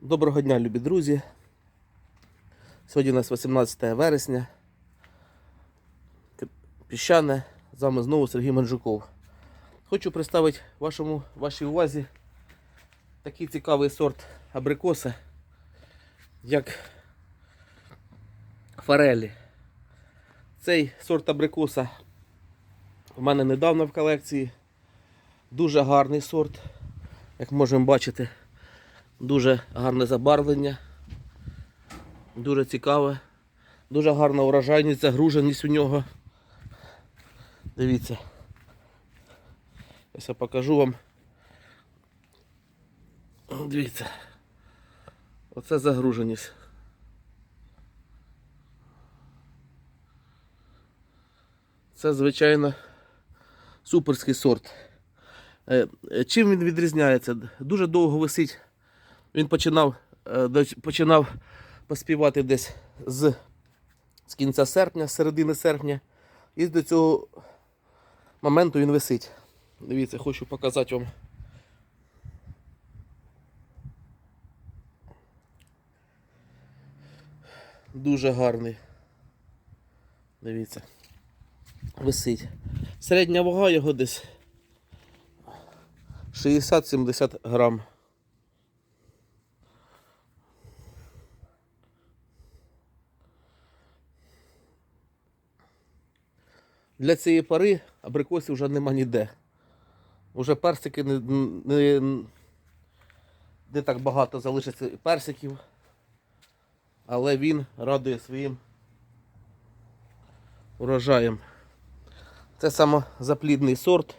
Доброго дня, любі друзі. Сьогодні у нас 18 вересня. Піщане. З вами знову Сергій Манжуков. Хочу представити вашому, вашій увазі такий цікавий сорт абрикоса, як форелі. Цей сорт абрикоса у мене недавно в колекції. Дуже гарний сорт, як можемо бачити. Дуже гарне забарвлення. Дуже цікаве. Дуже гарна урожайність, загруженість у нього. Дивіться. Ось я покажу вам. Дивіться. Оце загруженість. Це, звичайно, суперський сорт. Е, е, Чим він відрізняється? Дуже довго висить. Він починав, е, починав поспівати десь з, з кінця серпня, з середини серпня. І до цього моменту він висить. Дивіться, хочу показати вам. Дуже гарний. Дивіться. Висить. Середня вага його десь 60-70 грам. Для цієї пари абрикосів вже нема ніде. Уже персики не, не, не так багато залишиться персиків, але він радує своїм урожаєм. Це самозаплідний сорт.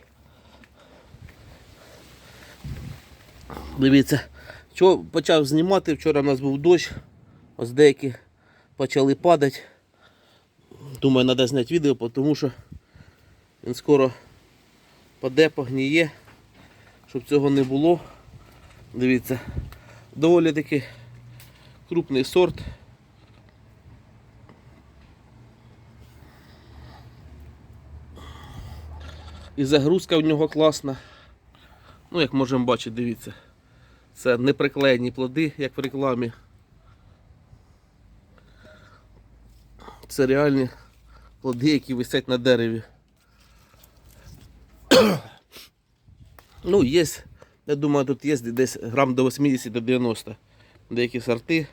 Дивіться, що почав знімати, вчора у нас був дощ, ось деякі почали падати. Думаю, треба зняти відео, тому що він скоро паде, погніє, щоб цього не було. Дивіться, доволі таки крупний сорт. І загрузка в нього класна. Ну, як можемо бачити, дивіться. Це не приклеєні плоди, як в рекламі. Це реальні плоди, які висять на дереві. ну, є, я думаю, тут є десь грам до 80 до 90 деякі сорти.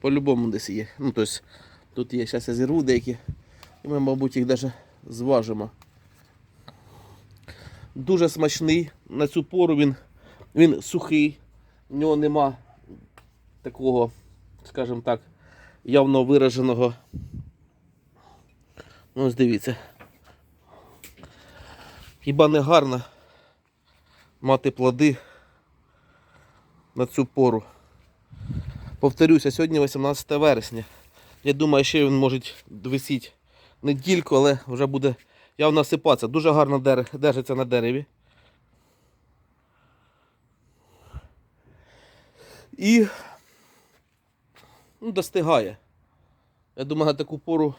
По-любому десь є. Ну, тобто, тут є, зараз я зірву деякі. І ми, мабуть, їх навіть зважимо. Дуже смачний. На цю пору він, він сухий, в нього нема такого, скажімо так, явно вираженого. Ну, ось дивіться. Хіба не гарно мати плоди на цю пору. Повторюся, сьогодні 18 вересня. Я думаю, ще він може висіти недільку, але вже буде явно осипатися. Дуже гарно дер- держиться на дереві. І ну, достигає. Я думаю, на таку пору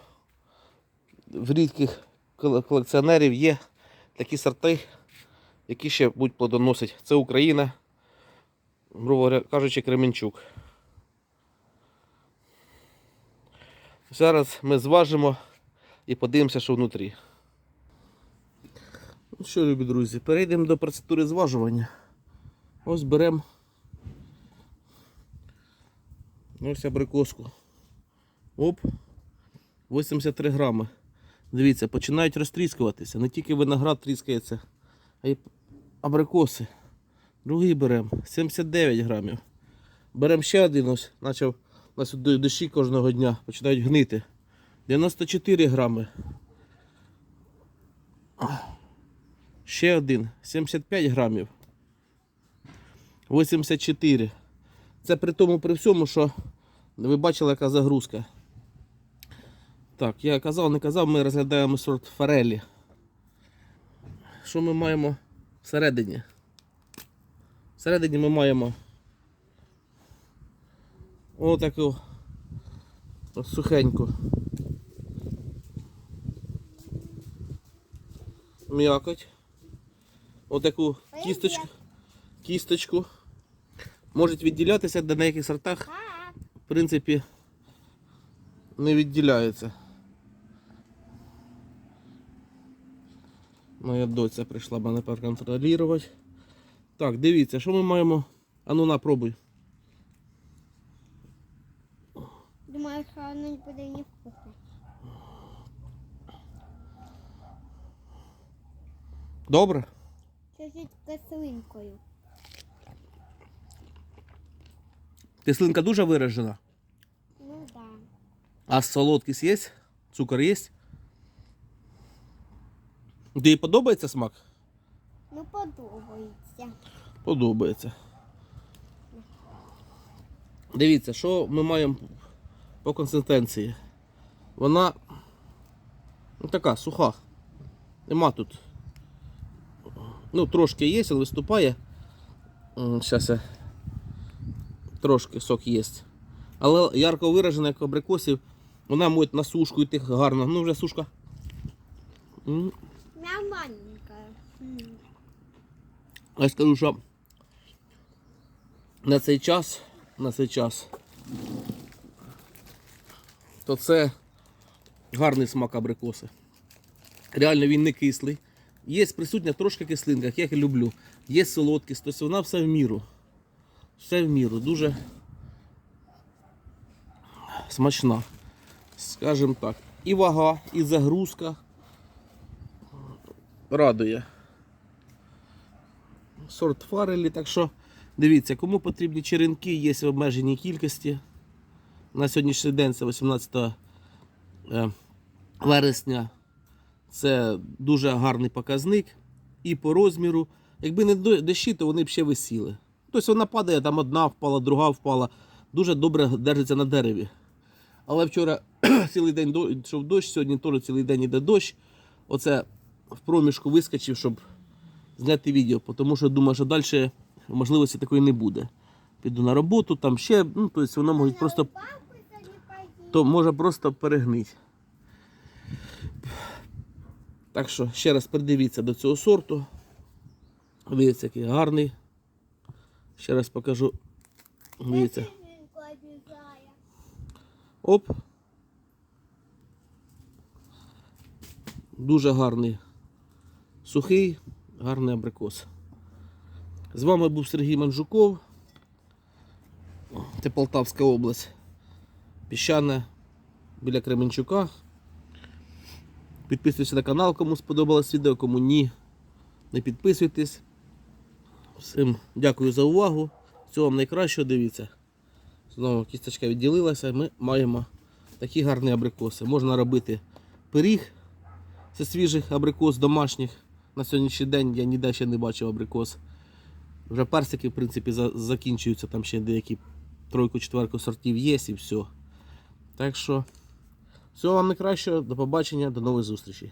в рідких колекціонерів є такі сорти, які ще будуть плодоносити. Це Україна, грубо кажучи, Кременчук. Зараз ми зважимо і подивимося, що внутрі. Ну що, любі друзі, перейдемо до процедури зважування. Ось беремо ось абрикоску. Оп. 83 грами. Дивіться, починають розтріскуватися. Не тільки виноград тріскається, а й абрикоси. Другий беремо 79 грамів. Беремо ще один ось, почав у нас дощі кожного дня починають гнити. 94 грами. Ще один 75 грамів. 84. Це при тому при всьому, що ви бачили, яка загрузка. Так, я казав, не казав, ми розглядаємо сорт форелі. Що ми маємо всередині? Всередині ми маємо отаку сухеньку м'якоть. Отаку кісточку. кісточку. Можуть відділятися до деяких сортах, в принципі, не відділяється. Моя доця прийшла мене проконтролювати. Так, дивіться, що ми маємо. А ну на, пробуй. Думаю, що воно не буде не вкусно. Добре? Чуть-чуть кислинкою. Кислинка дуже виражена. Ну да. А солодкість є? Цукор є? Тобі подобається смак? Ну подобається. Подобається. Дивіться, що ми маємо по консистенції. Вона ну, така суха. Нема тут. Ну, трошки є, але виступає. Зараз я трошки сок є. Але ярко виражена, як абрикосів, вона може на сушку йти гарно. Ну, вже сушка. Нормальненька. Я скажу, що на цей час, на цей час, то це гарний смак абрикоси. Реально він не кислий. Є присутня трошки кислинка, як я люблю. Є солодкість, тобто вона все в міру. Все в міру. Дуже смачна. Скажімо так. І вага, і загрузка радує сорт фарелі. Так що дивіться, кому потрібні черенки, є в обмеженій кількості. На сьогоднішній день це 18 е, вересня. Це дуже гарний показник. І по розміру. Якби не до- дощі, то вони б ще висіли. Тобто вона падає, там одна впала, друга впала. Дуже добре держиться на дереві. Але вчора цілий день йшов дощ, сьогодні теж цілий день йде дощ. Оце в проміжку вискочив, щоб зняти відео, тому що думаю, що далі можливості такої не буде. Піду на роботу, там ще, ну, тобто воно може просто, то може просто перегнити. Так що ще раз придивіться до цього сорту. Дивіться, який гарний. Ще раз покажу. Дивіться. Оп. Дуже гарний сухий, гарний абрикос. З вами був Сергій Манжуков. Це Полтавська область. Піщане біля Кременчука. Підписуйтесь на канал, кому сподобалось відео, кому ні. Не підписуйтесь. Всім дякую за увагу. Всього вам найкращого, дивіться. Знову кісточка відділилася, ми маємо такі гарні абрикоси. Можна робити пиріг зі свіжих абрикос домашніх. На сьогоднішній день я ніде ще не бачив абрикос. Вже персики, в принципі, за- закінчуються, там ще деякі тройку-четверку сортів є і все. Так що, всього вам найкращого, до побачення, до нових зустрічей.